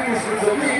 Carlinhos, domínio.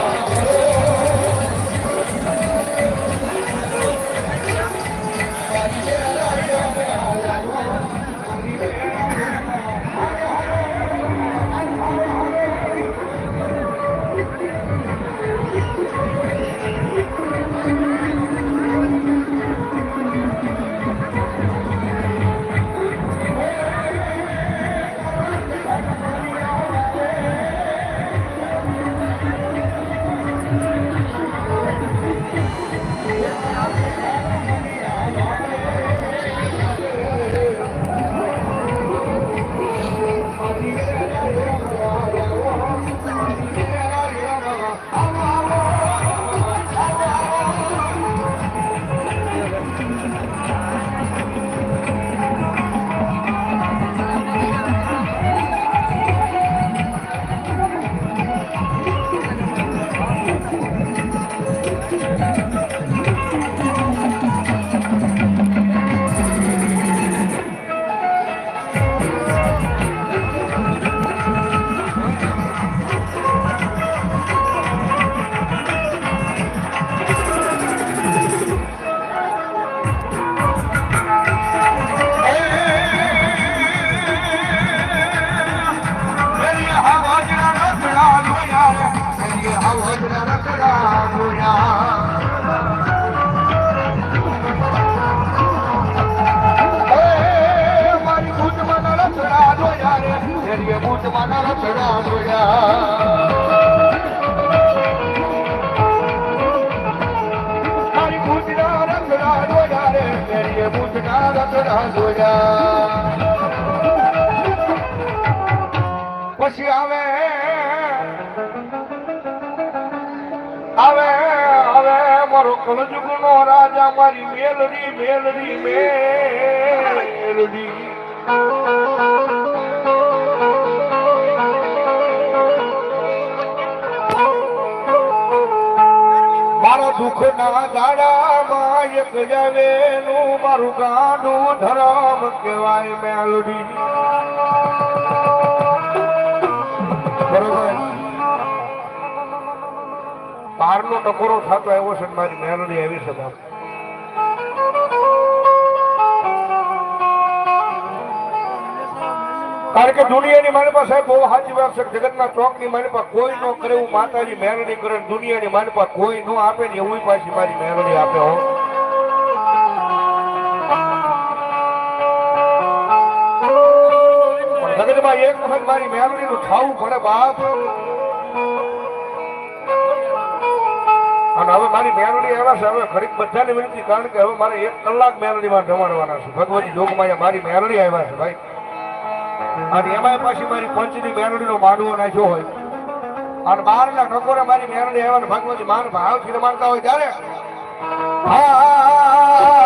પછી આવે આવે આવે મારો કળજુગનો રાજા મારી મેલરી મેલરી મેલડી ના ગાડામાં એક જવેનું મારું ગાડું ધરમ કહેવાય મેલડી. બહારનો ટકોરો થતો આવ્યો છે મારી મેલડી આવી છે કારણ કે દુનિયાની મારી પાસે બહુ સાચી વાત છે જગતના ચોકની મારી પાસે કોઈ નો કરે એવું માતાજી મહેરણી કરે દુનિયાની મારી પાસે કોઈ નો આપે ને એવું પાછી મારી મહેરણી આપે હો. જગતમાં એક વખત મારી મહેરણી નું થવું પડે બાપ. અને હવે મારી મહેરણી એવા છે, હવે ખરીદ બધાને વિનંતી, કારણ કે હવે મારે એક કલાક મેલડીમાં જમાડવાના છે. ભગવતી જોગમાં મારી મહેરણી આવ્યા છે, ભાઈ. અને એમાં પાછી મારી પંચની મેલડીનો માંડવો નાખ્યો હોય. અને બહારના ઠકોરે મારી મેરડી આવ્યા ને ભગવતી માન ભાવથી માનતા હોય ત્યારે મારી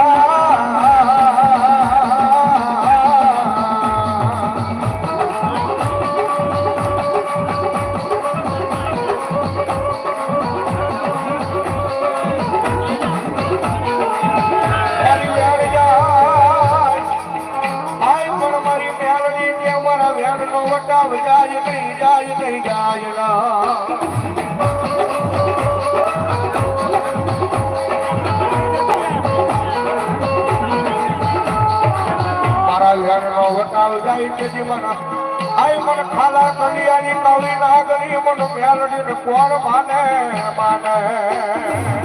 વટાવ જાય નહીં જાય નહીં જાય વટાવ જાય મને આય મને ખાલા કલિયાની કવિ ના ગલી મેલડી કોણ માને માને.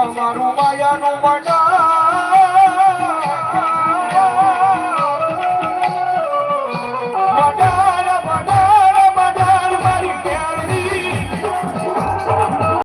અને